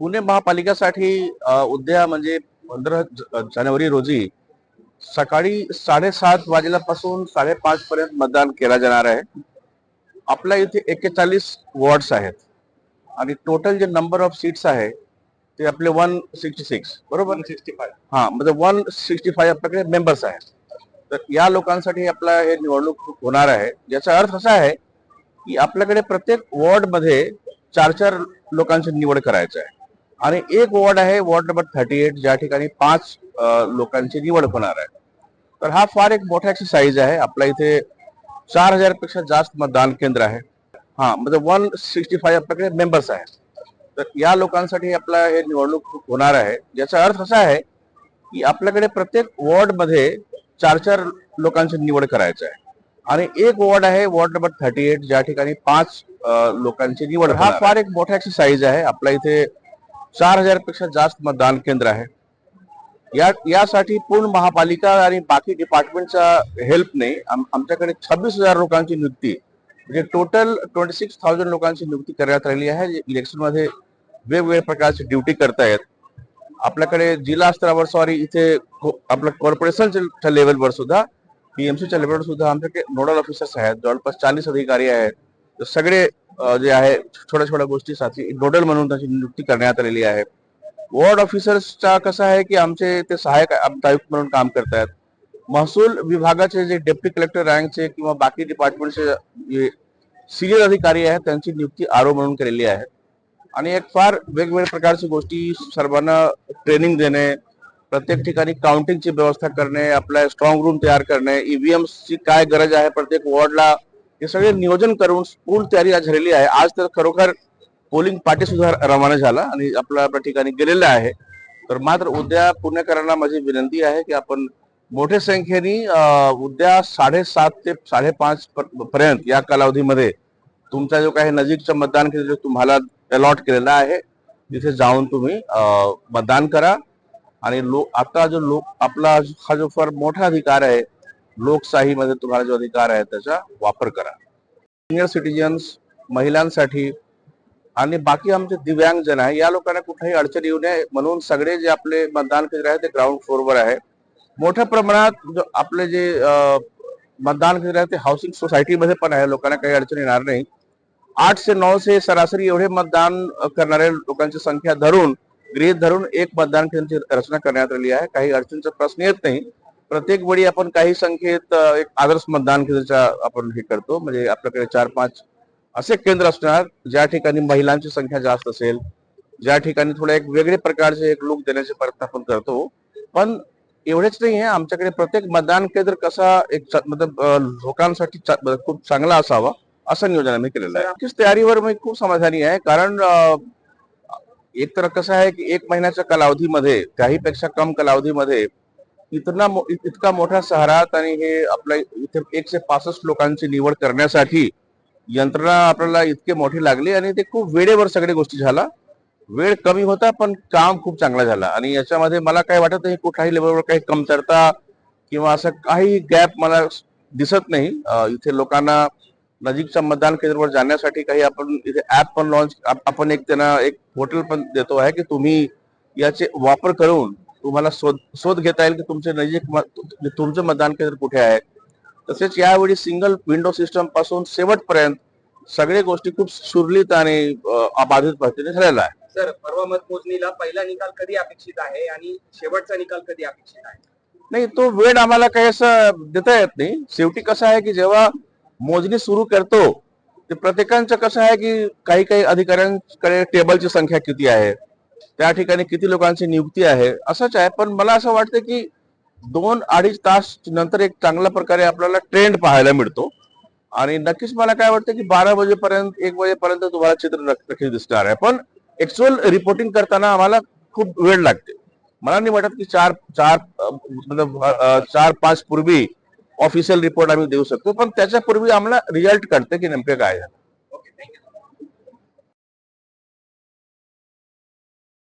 पुणे महापालिकेसाठी उद्या म्हणजे पंधरा जानेवारी रोजी सकाळी साडेसात वाजल्यापासून साडेपाच पर्यंत मतदान केला जाणार आहे. आपल्या इथे एक्केचाळीस वॉर्ड्स आहेत. आणि टोटल जे नंबर ऑफ सीट्स आहे ते आपले वन सिक्स्टी सिक्स बरोबर? सिक्स्टी फाय हा म्हणजे वन सिक्स्टी फाय आपल्याकडे मेंबर्स आहेत. तर या लोकांसाठी आपला हे निवडणूक होणार आहे. याचा अर्थ असा आहे की आपल्याकडे प्रत्येक वॉर्डमध्ये चार चार लोकांची निवड करायचं आहे. आणि एक वॉर्ड आहे वॉर्ड नंबर थर्टी एट ज्या ठिकाणी पाच लोकांची निवड होणार आहे. तर हा फार एक मोठा एक्सरसाइज आहे. आपल्या इथे चार हजारपेक्षा जास्त मतदान केंद्र आहे. हा म्हणजे वन सिक्स्टी फाय आपल्याकडे मेंबर्स आहेत. तर या लोकांसाठी आपला हे निवडणूक होणार आहे. याचा अर्थ असा आहे की आपल्याकडे प्रत्येक वॉर्डमध्ये चार चार लोकांची निवड करायचं आहे. आणि एक वॉर्ड आहे वॉर्ड नंबर थर्टी एट ज्या ठिकाणी पाच लोकांची निवड हा फार एक मोठा एक्सरसाइज आहे. आपल्या इथे चार हजारपेक्षा जास्त मतदान केंद्र आहे. या यासाठी पूर्ण महापालिका आणि बाकी डिपार्टमेंटच्या हेल्पने आम- आमच्याकडे छब्बीस हजार लोकांची नियुक्ती म्हणजे टोटल ट्वेंटी सिक्स थाउजंड लोकांची नियुक्ती करण्यात आलेली आहे. इलेक्शनमध्ये वेगवेगळ्या प्रकारची ड्युटी करतायत. आपल्याकडे जिल्हा स्तरावर सॉरी इथे को- आपलं कॉर्पोरेशनच्या लेवलवर सुद्धा पीएमसीच्या लेवलवर सुद्धा आमच्याकडे नोडल ऑफिसर्स आहेत. जवळपास चाळीस अधिकारी आहेत. सगळे जे आहे छोट्या छोट्या गोष्टीसाठी नोडल म्हणून त्याची नियुक्ती करण्यात आलेली आहे. वॉर्ड ऑफिसर्सचा कसं आहे की आमचे ते सहाय्यक आयुक्त म्हणून काम करतायत. महसूल विभागाचे जे डेप्टी कलेक्टर रँकचे किंवा बाकी डिपार्टमेंटचे जे सिनियर अधिकारी आहेत त्यांची नियुक्ती आरो म्हणून केलेली आहे. आणि एक फार वेगवेगळ्या प्रकारच्या गोष्टी सर्वांना ट्रेनिंग देणे प्रत्येक ठिकाणी काउंटिंगची व्यवस्था करणे आपला स्ट्रॉंग रूम तयार करणे ईव्हीएमची काय गरज आहे प्रत्येक वॉर्डला हे सगळे नियोजन करून पूर्ण तयारी आज झालेली आहे. आज तर खरोखर पोलिंग पार्टी सुद्धा रवाना झाला आणि आपल्या आपल्या ठिकाणी गेलेला आहे. तर मात्र उद्या पुणेकरांना माझी विनंती आहे की आपण मोठ्या संख्येने उद्या साडेसात ते साडेपाच पर्यंत या कालावधीमध्ये तुमचा जो काही नजीकचं मतदान केंद्र तुम्हाला अलॉट केलेला आहे तिथे जाऊन तुम्ही मतदान करा. आणि लोक आता जो लोक आपला हा जो फार मोठा अधिकार आहे लोकशाहीमध्ये तुम्हाला जो अधिकार आहे त्याचा वापर करा. सिनियर सिटीजन्स महिलांसाठी आणि बाकी आमचे दिव्यांगजन आहे या लोकांना कुठेही अडचण येऊ नये म्हणून सगळे जे आपले मतदान केंद्र आहे ते ग्राउंड फ्लोअरवर आहे. मोठ्या प्रमाणात आपले जे मतदान केंद्र आहे ते हाऊसिंग सोसायटीमध्ये पण आहे लोकांना काही अडचण येणार नाही. आठ से नऊ से सरासरी एवढे मतदान करणाऱ्या लोकांची संख्या धरून गृहित धरून एक मतदान केंद्राची रचना करण्यात आली आहे. काही अडचणीचा प्रश्न येत नाही. प्रत्येक वेळी आपण काही संख्येत एक आदर्श मतदान केंद्राच्या आपण हे करतो. म्हणजे आपल्याकडे चार पाच असे केंद्र असणार ज्या ठिकाणी महिलांची संख्या जास्त असेल ज्या ठिकाणी थोडे एक वेगळे प्रकारचे एक लुक देण्याचे प्रयत्न आपण करतो. पण एवढेच नाही आहे आमच्याकडे प्रत्येक मतदान केंद्र कसा एक मतलब लोकांसाठी खूप चांगला असावा असं नियोजन आम्ही केलेलं आहे. नक्कीच तयारीवर मी खूप समाधानी आहे कारण एक तर कसं आहे की एक महिन्याच्या कालावधीमध्ये त्याही पेक्षा कम कालावधीमध्ये इतना मो- इतका मोठा शहरात आणि हे आपल्या इथे एकशे पासष्ट लोकांची निवड करण्यासाठी यंत्रणा आपल्याला इतके मोठी लागली आणि ते खूप वेळेवर सगळ्या गोष्टी झाला. वेळ कमी होता पण काम खूप चांगला झाला. आणि याच्यामध्ये मला काय वाटत नाही कुठल्याही लेवलवर काही कमतरता किंवा असं काही गॅप मला दिसत नाही. इथे लोकांना नजीकच्या मतदान केंद्रावर जाण्यासाठी काही आपण इथे ऍप पण लॉन्च आपण एक त्यांना एक पोर्टल पण देतो आहे की तुम्ही याचे वापर करून तुम्हाला शोध शोध घेता येईल की तुमचे नजीक म- तु- तुमचं मतदान केंद्र कुठे आहे? तसेच यावेळी सिंगल विंडो सिस्टमपासून शेवटपर्यंत सगळे गोष्टी खूप सुरळीत आणि अबाधित पद्धतीने झालेला आहे. सर परवा मतमोजणीला पहिला निकाल कधी अपेक्षित आहे आणि शेवटचा निकाल कधी अपेक्षित आहे? नाही तो वेळ आम्हाला काही असं देता येत नाही. शेवटी कसं आहे की जेव्हा मोजणी सुरू करतो ते प्रत्येकांचं कसं आहे की काही काही अधिकाऱ्यांकडे टेबलची संख्या किती आहे? त्या ठिकाणी किती लोकांची नियुक्ती आहे असंच आहे. पण मला असं वाटतं की दोन अडीच तास नंतर एक चांगल्या प्रकारे आपल्याला ट्रेंड पाहायला मिळतो. आणि नक्कीच मला काय वाटतं की बारा वाजेपर्यंत एक वाजेपर्यंत तुम्हाला चित्र नक्कीच दिसणार आहे. पण ऍक्च्युअल रिपोर्टिंग करताना आम्हाला खूप वेळ लागते. मला नाही वाटत की चार चार मतलब चार पाच पूर्वी ऑफिशियल रिपोर्ट आम्ही देऊ शकतो. पण त्याच्या पूर्वी आम्हाला रिझल्ट कळतं की नेमके काय झालं.